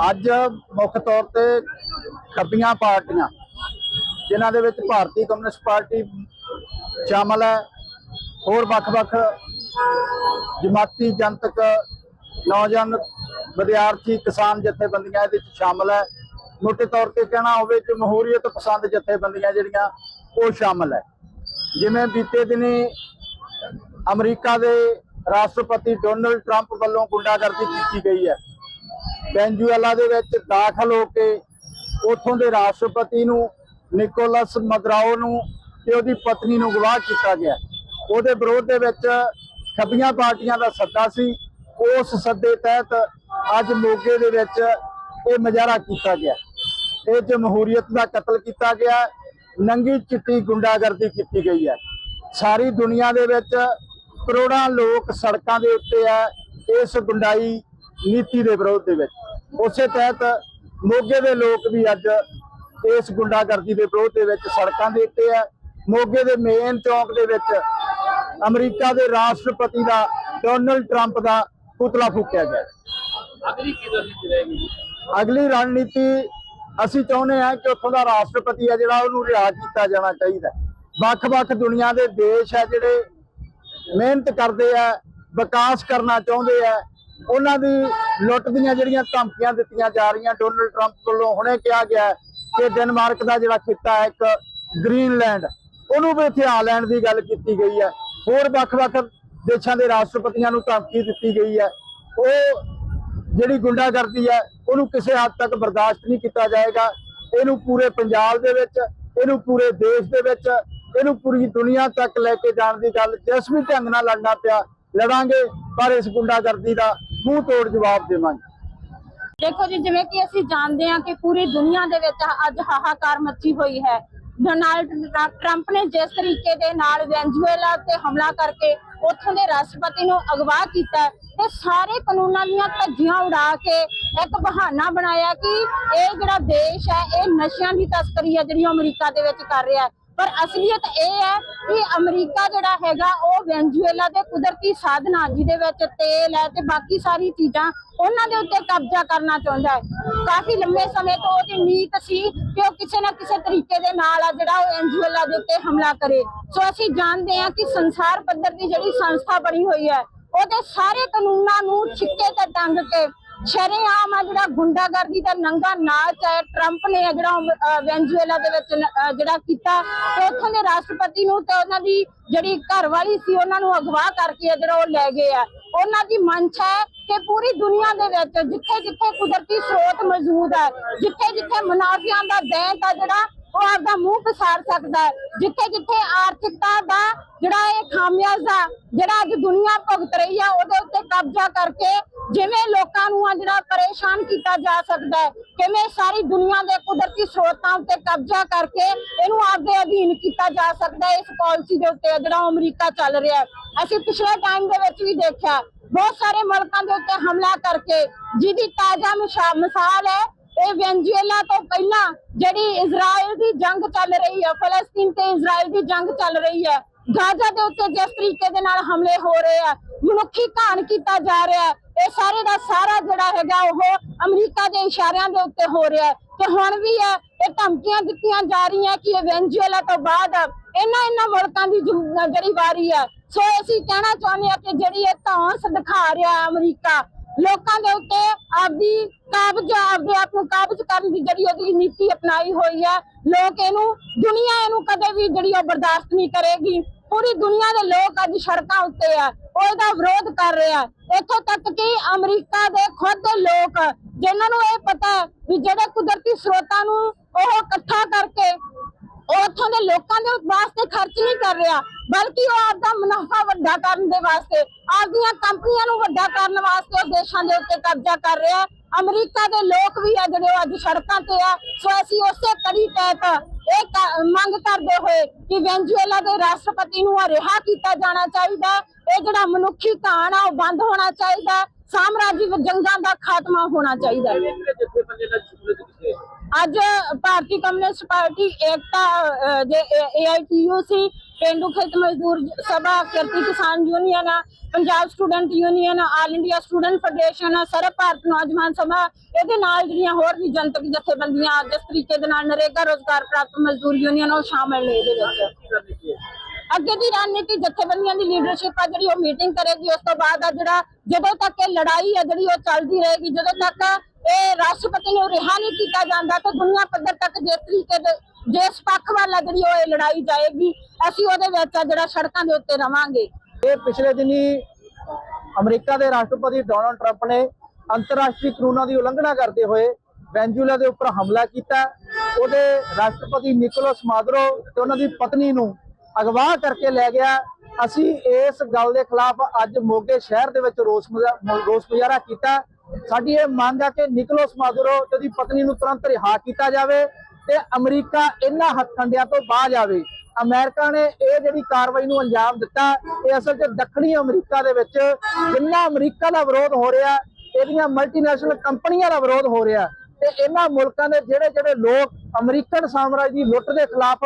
ਅੱਜ ਮੁੱਖ ਤੌਰ ਤੇ ਖੱਬੀਆਂ ਪਾਰਟੀਆਂ, ਜਿਨ੍ਹਾਂ ਦੇ ਵਿੱਚ ਭਾਰਤੀ ਕਮਿਊਨਿਸਟ ਪਾਰਟੀ ਸ਼ਾਮਲ ਹੈ, ਹੋਰ ਵੱਖ-ਵੱਖ ਜਮਾਤੀ ਜਨਤਕ ਨੌਜਵਾਨ ਵਿਦਿਆਰਥੀ, ਕਿਸਾਨ ਜਥੇਬੰਦੀਆਂ ਇਹਦੇ ਵਿੱਚ ਸ਼ਾਮਲ ਹੈ। ਮੋਟੇ ਤੌਰ ਤੇ ਕਹਿਣਾ ਹੋਵੇ ਕਿ ਮਹੂਰੀਅਤ ਪਸੰਦ ਜਥੇਬੰਦੀਆਂ ਜਿਹੜੀਆਂ, ਉਹ ਸ਼ਾਮਲ ਹੈ। ਜਿਵੇਂ ਬੀਤੇ ਦਿਨੀ ਅਮਰੀਕਾ ਦੇ ਰਾਸ਼ਟਰਪਤੀ ਡੋਨਲਡ ਟਰੰਪ ਵੱਲੋਂ ਗੁੰਡਾਗਰਦੀ ਕੀਤੀ ਗਈ ਹੈ। ਵੈਨਜ਼ੂਏਲਾ ਦੇ ਵਿੱਚ ਦਾਖਲ ਹੋ ਕੇ ਉੱਥੋਂ ਦੇ ਰਾਸ਼ਟਰਪਤੀ ਨੂੰ, ਨਿਕੋਲਸ ਮਦਰਾਓ ਨੂੰ ਤੇ ਉਹਦੀ ਪਤਨੀ ਨੂੰ ਗਵਾਹ ਕੀਤਾ ਗਿਆ। ਉਹਦੇ ਵਿਰੋਧ ਦੇ ਵਿੱਚ ਖੱਬੀਆਂ ਪਾਰਟੀਆਂ ਦਾ ਸੱਦਾ ਸੀ। ਉਸ ਸੱਦੇ ਤਹਿਤ ਅੱਜ ਮੋਗੇ ਦੇ ਵਿੱਚ ਇਹ ਮੁਜ਼ਾਹਰਾ ਕੀਤਾ ਗਿਆ। ਇਹ ਜਮਹੂਰੀਅਤ ਦਾ ਕਤਲ ਕੀਤਾ ਗਿਆ। ਨੰਗੀ ਚਿੱਟੀ ਗੁੰਡਾਗਰਦੀ ਕੀਤੀ ਗਈ ਹੈ। ਸਾਰੀ ਦੁਨੀਆ ਦੇ ਵਿੱਚ ਕਰੋੜਾਂ ਲੋਕ ਸੜਕਾਂ ਦੇ ਉੱਤੇ ਹੈ ਇਸ ਗੁੰਡਾਈ ਨੀਤੀ ਦੇ ਵਿਰੋਧ ਦੇ ਵਿੱਚ। ਉਸੇ ਤਹਿਤ ਮੋਗੇ ਦੇ ਲੋਕ ਵੀ ਅੱਜ ਇਸ ਗੁੰਡਾਗਰਦੀ ਦੇ ਵਿਰੋਧ ਦੇ ਵਿੱਚ ਸੜਕਾਂ ਦੇ ਉੱਤੇ ਹੈ ਮੋਗੇ ਦੇ ਮੇਨ ਚੌਂਕ ਦੇ ਵਿੱਚ ਅਮਰੀਕਾ ਦੇ ਰਾਸ਼ਟਰਪਤੀ ਦਾ ਡੋਨਲਡ ਟਰੰਪ ਦਾ ਪੁਤਲਾ ਫੂਕਿਆ ਗਿਆ। ਅਗਲੀ ਕੀ ਰਣਨੀਤੀ ਰਹੇਗੀ? ਅਗਲੀ ਰਣਨੀਤੀ ਅਸੀਂ ਚਾਹੁੰਦੇ ਹਾਂ ਕਿ ਉੱਥੋਂ ਦਾ ਰਾਸ਼ਟਰਪਤੀ ਹੈ ਜਿਹੜਾ ਉਹਨੂੰ ਰਿਹਾ ਕੀਤਾ ਜਾਣਾ ਚਾਹੀਦਾ। ਵੱਖ-ਵੱਖ ਦੁਨੀਆ ਦੇ ਦੇਸ਼ ਹੈ ਜਿਹੜੇ ਮਿਹਨਤ ਕਰਦੇ ਆ ਵਿਕਾਸ ਕਰਨਾ ਚਾਹੁੰਦੇ ਆ। ਉਹਨਾਂ ਦੀ ਲੁੱਟ ਦੀਆਂ ਜਿਹੜੀਆਂ ਧਮਕੀਆਂ ਦਿੱਤੀਆਂ ਜਾ ਰਹੀਆਂ, ਡੋਨਲਡ ਟਰੰਪ ਵੱਲੋਂ ਹੁਣੇ ਕਿਹਾ ਗਿਆ ਕਿ ਡੈਨਮਾਰਕ ਦਾ ਜਿਹੜਾ ਖਿੱਤਾ ਹੈ ਇੱਕ ਗ੍ਰੀਨਲੈਂਡ, ਉਹਨੂੰ ਵੀ ਇੱਥੇ ਆ ਲੈਣ ਦੀ ਗੱਲ ਕੀਤੀ ਗਈ ਹੈ। ਹੋਰ ਵੱਖ-ਵੱਖ ਦੇਸ਼ਾਂ ਦੇ ਰਾਸ਼ਟਰਪਤੀਆਂ ਨੂੰ ਧਮਕੀ ਦਿੱਤੀ ਗਈ ਹੈ। ਉਹ ਜਿਹੜੀ ਗੁੰਡਾਗਰਦੀ ਹੈ, ਉਹਨੂੰ ਕਿਸੇ ਹੱਦ ਤੱਕ ਬਰਦਾਸ਼ਤ ਨਹੀਂ ਕੀਤਾ ਜਾਏਗਾ। ਇਹਨੂੰ ਪੂਰੇ ਪੰਜਾਬ ਦੇ ਵਿੱਚ, ਇਹਨੂੰ ਪੂਰੇ ਦੇਸ਼ ਦੇ ਵਿੱਚ, ਇਹਨੂੰ ਪੂਰੀ ਦੁਨੀਆ ਤੱਕ ਲੈ ਕੇ ਜਾਣ ਦੀ ਗੱਲ ਜਿਸ ਵੀ ਢੰਗ ਨਾਲ ਲੜਨਾ ਪਿਆ ਲੜਾਂਗੇ, ਪਰ ਇਸ ਗੁੰਡਾਗਰਦੀ ਦਾ ਮੂੰਹ ਤੋੜ ਜਵਾਬ ਦੇਵਾਂਗੇ। ਦੇਖੋ ਜੀ, ਜਿਵੇਂ ਕਿ ਅਸੀਂ ਜਾਣਦੇ ਹਾਂ ਕਿ ਪੂਰੀ ਦੁਨੀਆ ਦੇ ਵਿੱਚ ਅੱਜ ਹਾਹਾਕਾਰ ਮੱਚੀ ਹੋਈ ਹੈ। ਡੋਨਾਲਡ ਟਰੰਪ ਨੇ ਜਿਸ ਤਰੀਕੇ ਦੇ ਨਾਲ ਵੈਨਜ਼ੂਏਲਾ ਤੇ ਹਮਲਾ ਕਰਕੇ ਉੱਥੋਂ ਦੇ ਰਾਸ਼ਟਰਪਤੀ ਨੂੰ ਅਗਵਾ ਕੀਤਾ ਤੇ ਸਾਰੇ ਕਾਨੂੰਨਾਂ ਦੀਆਂ ਧੱਜੀਆਂ ਉਡਾ ਕੇ ਇੱਕ ਬਹਾਨਾ ਬਣਾਇਆ ਕਿ ਇਹ ਜਿਹੜਾ ਦੇਸ਼ ਹੈ, ਇਹ ਨਸ਼ਿਆਂ ਦੀ ਤਸਕਰੀ ਹੈ ਜਿਹੜੀ ਉਹ ਅਮਰੀਕਾ ਦੇ ਵਿੱਚ ਕਰ ਰਿਹਾ ਹੈ। ਪਰ ਅਸਲੀਅਤ ਇਹ ਹੈ ਕਿ ਅਮਰੀਕਾ ਜਿਹੜਾ ਹੈਗਾ, ਉਹ ਵੈਨਜ਼ੂਏਲਾ ਦੇ ਕੁਦਰਤੀ ਸਾਧਨਾਂ ਜਿਹਦੇ ਵਿੱਚ ਤੇਲ ਹੈ ਤੇ ਬਾਕੀ ਸਾਰੀ ਚੀਜ਼ਾਂ ਉਹਨਾਂ ਦੇ ਉੱਤੇ ਕਬਜ਼ਾ ਕਰਨਾ ਚਾਹੁੰਦਾ ਹੈ। ਕਾਫੀ ਲੰਮੇ ਸਮੇਂ ਤੋਂ ਉਹਦੀ ਨੀਤ ਸੀ ਕਿ ਉਹ ਕਿਸੇ ਨਾ ਕਿਸੇ ਤਰੀਕੇ ਦੇ ਨਾਲ ਆ ਜਿਹੜਾ ਉਹ ਵੈਨਜ਼ੂਏਲਾ ਦੇ ਉੱਤੇ ਹਮਲਾ ਕਰੇ। ਸੋ ਅਸੀਂ ਜਾਣਦੇ ਹਾਂ ਕਿ ਸੰਸਾਰ ਪੱਧਰ ਦੀ ਜਿਹੜੀ ਸੰਸਥਾ ਬਣੀ ਹੋਈ ਹੈ, ਉਹਦੇ ਸਾਰੇ ਕਾਨੂੰਨਾਂ ਨੂੰ ਛਿੱਕੇ ਤੇ ਟੰਗ ਕੇ ਸ਼ਰੇਆਮ ਆ ਜਿਹੜਾ ਗੁੰਡਾਗਰਦੀ ਦਾ ਨੰਗਾ ਨਾਚ ਹੈ ਟਰੰਪ ਨੇ ਜਿਹੜਾ ਉਹ, ਦੇ ਵਿੱਚ ਜਿਹੜਾ ਕੀਤਾ ਉੱਥੋਂ ਦੇ ਰਾਸ਼ਟਰਪਤੀ ਨੂੰ ਤੇ ਉਹਨਾਂ ਦੀ ਜਿਹੜੀ ਘਰਵਾਲੀ ਸੀ ਉਹਨਾਂ ਨੂੰ ਅਗਵਾ ਕਰਕੇ ਆ ਜਿਹੜਾ ਉਹ ਲੈ ਗਏ ਆ। ਉਹਨਾਂ ਦੀ ਮੰਸ਼ ਹੈ ਕਿ ਪੂਰੀ ਦੁਨੀਆ ਦੇ ਵਿੱਚ ਜਿੱਥੇ ਜਿੱਥੇ ਕੁਦਰਤੀ ਸਰੋਤ ਮੌਜੂਦ ਹੈ ਜਿੱਥੇ ਜਿੱਥੇ ਮੁਨਾਫਿਆਂ ਦਾ ਦੈਂਤ ਆ ਜਿਹੜਾ ਉਹ ਆਪਦਾ ਮੂੰਹ ਪਸਾਰ ਸਕਦਾ ਹੈ। ਜਿੱਥੇ ਜਿੱਥੇ ਆਰਥਿਕਤਾ ਦਾ ਜਿਹੜਾ ਇਹ ਖਾਮਿਆਜ਼ਾ ਜਿਹੜਾ ਅੱਜ ਦੁਨੀਆ ਭੁਗਤ ਰਹੀ ਹੈ ਉਹਦੇ ਉੱਤੇ ਕਬਜ਼ਾ ਕਰਕੇ ਜਿਵੇਂ ਲੋਕਾਂ ਨੂੰ ਆ ਜਿਹੜਾ ਪਰੇਸ਼ਾਨ ਕੀਤਾ ਜਾ ਸਕਦਾ ਹੈ, ਕਿਵੇਂ ਸਾਰੀ ਦੁਨੀਆ ਦੇ ਕੁਦਰਤੀ ਸਰੋਤਾਂ ਉੱਤੇ ਕਬਜ਼ਾ ਕਰਕੇ ਇਹਨੂੰ ਆਪਦੇ ਅਧੀਨ ਕੀਤਾ ਜਾ ਸਕਦਾ ਹੈ, ਇਸ ਪਾਲਿਸੀ ਦੇ ਉੱਤੇ ਜਿਹੜਾ ਅਮਰੀਕਾ ਚੱਲ ਰਿਹਾ ਅਸੀਂ ਪਿਛਲੇ ਟਾਈਮ ਦੇ ਵਿੱਚ ਵੀ ਦੇਖਿਆ, ਬਹੁਤ ਸਾਰੇ ਮੁਲਕਾਂ ਦੇ ਉੱਤੇ ਹਮਲਾ ਕਰਕੇ, ਜਿਹਦੀ ਤਾਜ਼ਾ ਮਿਸ਼ਾ- ਮਿਸਾਲ ਹੈ ਇਹ ਵੈਨਜ਼ੂਏਲਾ ਤੋਂ ਪਹਿਲਾਂ ਜਿਹੜੀ ਇਜ਼ਰਾਈਲ ਦੀ ਜੰਗ ਚੱਲ ਰਹੀ ਹੈ, ਫਲਸਤੀਨ ਤੇ ਇਜ਼ਰਾਈਲ ਦੀ ਜੰਗ ਚੱਲ ਰਹੀ ਹੈ, ਗਾਜ਼ਾ ਦੇ ਉੱਤੇ ਜਿਸ ਤਰੀਕੇ ਦੇ ਨਾਲ ਹਮਲੇ ਹੋ ਰਹੇ ਆ, ਮਨੁੱਖੀ ਘਾਣ ਕੀਤਾ ਜਾ ਰਿਹਾ ਇਹ ਸਾਰੇ ਦਾ ਸਾਰਾ ਜਿਹੜਾ ਹੈਗਾ ਉਹ ਅਮਰੀਕਾ ਦੇ ਇਸ਼ਾਰਿਆਂ ਦੇ ਉੱਤੇ ਹੋ ਰਿਹਾ ਹੈ। ਤੇ ਹੁਣ ਵੀ ਹੈ ਇਹ ਧਮਕੀਆਂ ਦਿੱਤੀਆਂ ਜਾ ਰਹੀਆਂ ਕਿ ਇਹ ਵੈਨਜ਼ੂਏਲਾ ਤੋਂ ਬਾਅਦ ਇਹਨਾਂ ਇਹਨਾਂ ਮੁਲਕਾਂ ਦੀ ਜਿਹੜੀ ਵਾਰੀ ਹੈ। ਸੋ ਅਸੀਂ ਕਹਿਣਾ ਚਾਹੁੰਦੇ ਹਾਂ ਕਿ ਜਿਹੜੀ ਇਹ ਧੌਂਸ ਦਿਖਾ ਰਿਹਾ ਅਮਰੀਕਾ ਲੋਕਾਂ ਦੇ ਉੱਤੇ ਆਪਦੀ ਕਾਬਜ, ਆਪਦੇ ਆਪ ਨੂੰ ਕਾਬਜ ਕਰਨ ਦੀ ਜਿਹੜੀ ਉਹਦੀ ਨੀਤੀ ਅਪਣਾਈ ਹੋਈ ਹੈ, ਲੋਕ ਇਹਨੂੰ, ਦੁਨੀਆ ਇਹਨੂੰ ਕਦੇ ਵੀ ਜਿਹੜੀ ਉਹ ਬਰਦਾਸ਼ਤ ਨਹੀਂ ਕਰੇਗੀ। ਪੂਰੀ ਦੁਨੀਆ ਦੇ ਲੋਕ ਅੱਜ ਸੜਕਾਂ ਉੱਤੇ ਆ ਉਹ ਇਹਦਾ ਵਿਰੋਧ ਕਰ ਰਿਹਾ ਇੱਥੋਂ ਤੱਕ ਕਿ ਅਮਰੀਕਾ ਦੇ ਖੁਦ ਦੇ ਲੋਕ, ਜਿਨ੍ਹਾਂ ਨੂੰ ਇਹ ਪਤਾ ਹੈ ਵੀ ਜਿਹੜੇ ਕੁਦਰਤੀ ਸਰੋਤਾਂ ਨੂੰ ਉਹ ਇਕੱਠਾ ਕਰਕੇ ਉਹ ਉੱਥੋਂ ਦੇ ਲੋਕਾਂ ਦੇ ਵਾਸਤੇ ਖਰਚ ਨਹੀਂ ਕਰ ਰਿਹਾ ਬਲਕਿ ਉਹ ਆਪਦਾ ਮੁਨਾਫਾ ਵੱਡਾ ਕਰਨ ਦੇ ਵਾਸਤੇ, ਆਪਦੀਆਂ ਕੰਪਨੀਆਂ ਨੂੰ ਵੱਡਾ ਕਰਨ ਵਾਸਤੇ ਉਹ ਦੇਸ਼ਾਂ ਦੇ ਉੱਤੇ ਕਬਜ਼ਾ ਕਰ ਰਿਹਾ ਅਮਰੀਕਾ ਦੇ ਲੋਕ ਵੀ ਆ ਜਿਹੜੇ ਅੱਜ ਸੜਕਾਂ ਤੇ ਆ। ਸੋ ਅਸੀਂ ਉਸੇ ਕੜੀ ਤਹਿਤ ਇਹ ਮੰਗ ਕਰਦੇ ਹੋਏ ਕਿ ਵੈਨਜ਼ੂਏਲਾ ਦੇ ਰਾਸ਼ਟਰਪਤੀ ਨੂੰ ਰਿਹਾ ਕੀਤਾ ਜਾਣਾ ਚਾਹੀਦਾ। ਇਹ ਜਿਹੜਾ ਮਨੁੱਖੀ ਘਾਣ ਆ, ਉਹ ਬੰਦ ਹੋਣਾ ਚਾਹੀਦਾ। ਹੈ। ਸਾਮਰਾਜੀ ਜੰਗਾਂ ਦਾ ਖਾਤਮਾ ਹੋਣਾ ਚਾਹੀਦਾ। ਹੈ ਅੱਜ ਭਾਰਤੀ ਕਮਿਊਨਿਸਟ ਪਾਰਟੀ ਏਕਤਾ ਜੇ ਏਆਈਟੀਯੂ ਸੀ ਪੇਂਡੂ ਖੇਤ ਮਜ਼ਦੂਰ ਸਭਾ Kirti Kisan union Punjab student union, all India student federation ਸਰਬ ਭਾਰਤ ਨੌਜਵਾਨ ਸਭਾ, ਇਹਦੇ ਨਾਲ ਜਿਹੜੀਆਂ ਹੋਰ ਵੀ ਜਨਤਕ ਜਥੇਬੰਦੀਆਂ ਜਿਸ ਤਰੀਕੇ ਦੇ ਨਾਲ ਨਰੇਗਾ ਰੋਜ਼ਗਾਰ ਪ੍ਰਾਪਤ ਮਜ਼ਦੂਰ ਯੂਨੀਅਨ ਉਹ ਸ਼ਾਮਲ ਨੇ ਇਹਦੇ ਵਿੱਚ। ਅੱਗੇ ਦੀ ਰਣਨੀਤੀ ਜਥੇਬੰਦੀਆਂ ਦੀ ਲੀਡਰਸ਼ਿਪ ਆ, ਜਿਹੜੀ ਉਹ ਮੀਟਿੰਗ ਕਰੇਗੀ, ਉਸ ਤੋਂ ਬਾਅਦ ਆ ਜਿਹੜਾ ਜਦੋਂ ਤੱਕ ਇਹ ਲੜਾਈ ਆ ਜਿਹੜੀ ਉਹ ਚੱਲਦੀ ਰਹੇਗੀ, ਜਦੋਂ ਤੱਕ ਇਹ ਰਾਸ਼ਟਰਪਤੀ ਨੂੰ ਰਿਹਾ ਨਹੀਂ ਕੀਤਾ ਜਾਂਦਾ, ਤਾਂ ਦੁਨੀਆ ਪੱਧਰ ਤੱਕ ਜਿਸ ਤਰੀਕੇ ਦੇ ਜਿਸ ਪੱਖ ਵੱਲ ਆ ਜਿਹੜੀ ਲੜਾਈ ਜਾਏਗੀ, ਅਸੀਂ ਉਹਦੇ ਵਿੱਚ ਆ ਜਿਹੜਾ ਸੜਕਾਂ ਦੇ ਉੱਤੇ ਰਵਾਂਗੇ। ਇਹ ਪਿਛਲੇ ਦਿਨੀ ਅਮਰੀਕਾ ਦੇ ਰਾਸ਼ਟਰਪਤੀ ਡੋਨਾਲਡ ਟਰੰਪ ਨੇ ਅੰਤਰਰਾਸ਼ਟਰੀ ਕਾਨੂੰਨਾਂ ਦੀ ਉਲੰਘਣਾ ਕਰਦੇ ਹੋਏ ਵੈਨਜ਼ੂਲਾ ਦੇ ਉੱਪਰ ਹਮਲਾ ਕੀਤਾ। ਉਹਦੇ ਰਾਸ਼ਟਰਪਤੀ ਨਿਕੋਲਸ ਮਾਦਰੋ ਤੇ ਉਹਨਾਂ ਦੀ ਪਤਨੀ ਨੂੰ ਅਗਵਾ ਕਰਕੇ ਲੈ ਗਿਆ। ਅਸੀਂ ਇਸ ਗੱਲ ਦੇ ਖਿਲਾਫ ਅੱਜ ਮੋਗੇ ਸ਼ਹਿਰ ਦੇ ਵਿੱਚ ਰੋਸ ਰੋਸ ਮੁਜ਼ਾਹਰਾ ਕੀਤਾ। ਸਾਡੀ ਇਹ ਮੰਗ ਹੈ ਕਿ ਨਿਕੋਲਸ ਮਾਦਰੋ ਤੇ ਉਹਦੀ ਪਤਨੀ ਨੂੰ ਤੁਰੰਤ ਰਿਹਾ ਕੀਤਾ ਜਾਵੇ। ਤੇ ਅਮਰੀਕਾ ਇਹਨਾਂ ਹੱਥਕੰਡਿਆਂ ਤੋਂ ਬਾਹਰ ਜਾਵੇ। ਅਮਰੀਕਾ ਨੇ ਇਹ ਜਿਹੜੀ ਕਾਰਵਾਈ ਨੂੰ ਅੰਜਾਮ ਦਿੱਤਾ, ਇਹ ਅਸਲ 'ਚ ਦੱਖਣੀ ਅਮਰੀਕਾ ਦੇ ਵਿੱਚ ਜਿੰਨਾ ਅਮਰੀਕਾ ਦਾ ਵਿਰੋਧ ਹੋ ਰਿਹਾ, ਇਹਦੀਆਂ ਮਲਟੀਨੈਸ਼ਨਲ ਕੰਪਨੀਆਂ ਦਾ ਵਿਰੋਧ ਹੋ ਰਿਹਾ ਤੇ ਇਹਨਾਂ ਮੁਲਕਾਂ ਦੇ ਜਿਹੜੇ ਜਿਹੜੇ ਲੋਕ ਅਮਰੀਕਨ ਸਾਮਰਾਜ ਦੀ ਲੁੱਟ ਦੇ ਖਿਲਾਫ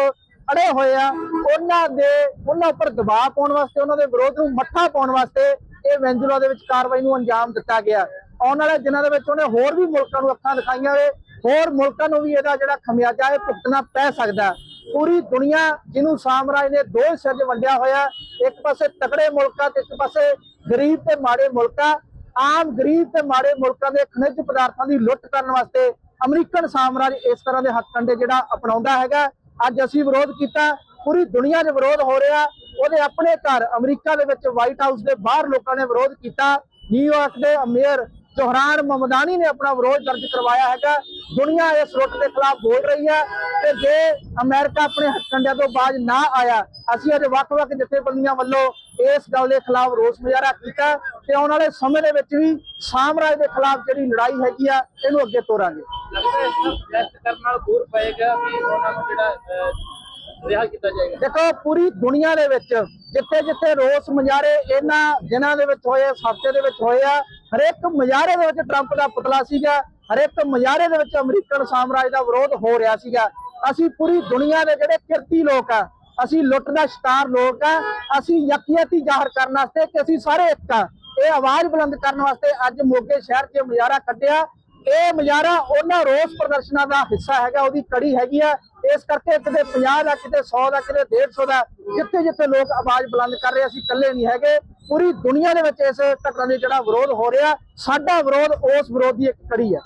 ਅੜੇ ਹੋਏ ਆ, ਉਹਨਾਂ ਦੇ ਉਹਨਾਂ ਉੱਪਰ ਦਬਾਅ ਪਾਉਣ ਵਾਸਤੇ, ਉਹਨਾਂ ਦੇ ਵਿਰੋਧ ਨੂੰ ਮੱਠਾ ਪਾਉਣ ਵਾਸਤੇ ਇਹ ਵੈਂਜੂਲਾ ਦੇ ਵਿੱਚ ਕਾਰਵਾਈ ਨੂੰ ਅੰਜਾਮ ਦਿੱਤਾ ਗਿਆ। ਆਉਣ ਵਾਲੇ ਦਿਨਾਂ ਦੇ ਵਿੱਚ ਉਹਨੇ ਹੋਰ ਵੀ ਮੁਲਕਾਂ ਨੂੰ ਅੱਖਾਂ ਦਿਖਾਈਆਂ ਵੇ, ਹੋਰ ਮੁਲਕਾਂ ਨੂੰ ਵੀ ਇਹਦਾ ਜਿਹੜਾ ਖਮਿਆਜਾ ਹੈ ਭੁਗਤਣਾ ਪੈ ਸਕਦਾ ਪੂਰੀ ਦੁਨੀਆ ਜਿਹਨੂੰ ਸਾਮਰਾਜ ਨੇ ਦੋ ਹਿੱਸਿਆਂ 'ਚ ਵੰਡਿਆ ਹੋਇਆ ਇੱਕ ਪਾਸੇ ਤਕੜੇ ਮੁਲਕਾਂ ਤੇ ਇੱਕ ਪਾਸੇ ਗਰੀਬ ਤੇ ਮਾੜੇ ਮੁਲਕਾਂ। ਆਮ ਗਰੀਬ ਤੇ ਮਾੜੇ ਮੁਲਕਾਂ ਦੇ ਖਣਿਜ ਪਦਾਰਥਾਂ ਦੀ ਲੁੱਟ ਕਰਨ ਵਾਸਤੇ ਅਮਰੀਕਨ ਸਾਮਰਾਜ ਇਸ ਤਰ੍ਹਾਂ ਦੇ ਹੱਥਕੰਡੇ ਜਿਹੜਾ ਅਪਣਾਉਂਦਾ ਹੈਗਾ ਅੱਜ ਅਸੀਂ ਵਿਰੋਧ ਕੀਤਾ, ਪੂਰੀ ਦੁਨੀਆ 'ਚ ਵਿਰੋਧ ਹੋ ਰਿਹਾ ਉਹਦੇ ਆਪਣੇ ਘਰ ਅਮਰੀਕਾ ਦੇ ਵਿੱਚ ਵਾਈਟ ਹਾਊਸ ਦੇ ਬਾਹਰ ਲੋਕਾਂ ਨੇ ਵਿਰੋਧ ਕੀਤਾ। ਨਿਊਯਾਰਕ ਦੇ ਮੇਅਰ ਜੋਹਰਾਨ ਮਮਦਾਨੀ ਨੇ ਆਪਣਾ ਵਿਰੋਧ ਦਰਜ ਕਰਵਾਇਆ ਹੈਗਾ। ਦੁਨੀਆ ਇਸ ਲੁੱਟ ਦੇ ਖਿਲਾਫ ਬੋਲ ਰਹੀ ਹੈ ਤੇ ਜੇ ਅਮਰੀਕਾ ਆਪਣੇ ਹੱਥਕੰਡਿਆਂ ਤੋਂ ਬਾਜ ਨਾ ਆਇਆ ਅਸੀਂ ਅੱਜ ਵੱਖ-ਵੱਖ ਜਥੇਬੰਦੀਆਂ ਵੱਲੋਂ ਇਸ ਗੱਲ ਦੇ ਖਿਲਾਫ ਰੋਸ ਮੁਜ਼ਾਹਰਾ ਕੀਤਾ ਤੇ ਆਉਣ ਵਾਲੇ ਸਮੇਂ ਦੇ ਵਿੱਚ ਵੀ ਸਾਮਰਾਜ ਦੇ ਖਿਲਾਫ ਜਿਹੜੀ ਲੜਾਈ ਹੈਗੀ ਆ ਇਹਨੂੰ ਅੱਗੇ ਤੋਰਾਂਗੇ। ਲੱਗਦਾ ਹੈ ਇਸ ਨੂੰ ਟੈਸਟ ਕਰਨ ਨਾਲ ਦੂਰ ਪਏਗਾ ਵੀ ਉਹਨਾਂ ਨੂੰ ਜਿਹੜਾ ਅਹ, ਰਿਹਾ ਕੀਤਾ ਜਾਏਗਾ। ਦੇਖੋ ਪੂਰੀ ਦੁਨੀਆ ਦੇ ਵਿੱਚ ਜਿੱਥੇ ਜਿੱਥੇ ਰੋਸ ਮੁਜ਼ਾਹਰੇ ਇਹਨਾਂ ਦਿਨਾਂ ਦੇ ਵਿੱਚ ਹੋਏ ਹਫ਼ਤੇ ਦੇ ਵਿੱਚ ਹੋਏ ਆ ਹਰੇਕ ਮੁਜ਼ਾਹਰੇ ਦੇ ਵਿੱਚ ਟਰੰਪ ਦਾ ਪੁਤਲਾ ਸੀਗਾ, ਹਰੇਕ ਮੁਜ਼ਾਹਰੇ ਦੇ ਵਿੱਚ ਅਮਰੀਕਨ ਸਾਮਰਾਜ ਦਾ ਵਿਰੋਧ ਹੋ ਰਿਹਾ ਸੀਗਾ। ਅਸੀਂ ਪੂਰੀ ਦੁਨੀਆ ਦੇ ਜਿਹੜੇ ਕਿਰਤੀ ਲੋਕ ਆ, ਅਸੀਂ ਲੁੱਟ ਦਾ ਸ਼ਿਕਾਰ ਲੋਕ ਆ, ਅਸੀਂ ਯਕੀਅਤੀ ਜ਼ਾਹਰ ਕਰਨ ਵਾਸਤੇ ਕਿ ਅਸੀਂ ਸਾਰੇ ਇੱਕ ਆ। ਇਹ ਆਵਾਜ਼ ਬੁਲੰਦ ਕਰਨ ਵਾਸਤੇ ਅੱਜ ਮੋਗੇ ਸ਼ਹਿਰ 'ਚ ਮੁਜ਼ਾਹਰਾ ਕੱਢਿਆ। ਇਹ ਮੁਜ਼ਾਹਰਾ ਉਹਨਾਂ ਰੋਸ ਪ੍ਰਦਰਸ਼ਨਾਂ ਦਾ ਹਿੱਸਾ ਹੈਗਾ, ਉਹਦੀ ਕੜੀ ਹੈਗੀ ਆ। ਇਸ ਕਰਕੇ ਕਿਤੇ 50 ਦਾ, ਕਿਤੇ 100 ਦਾ, ਕਿਤੇ 150 ਦਾ ਜਿੱਥੇ ਜਿੱਥੇ ਲੋਕ ਆਵਾਜ਼ ਬੁਲੰਦ ਕਰ ਰਹੇ ਅਸੀਂ ਇਕੱਲੇ ਨਹੀਂ ਹੈਗੇ। ਪੂਰੀ ਦੁਨੀਆ ਦੇ ਵਿੱਚ ਇਸ ਘਟਨਾ ਦੇ ਜਿਹੜਾ ਵਿਰੋਧ ਹੋ ਰਿਹਾ, ਸਾਡਾ ਵਿਰੋਧ ਉਸ ਵਿਰੋਧ ਦੀ ਇੱਕ ਕੜੀ ਹੈ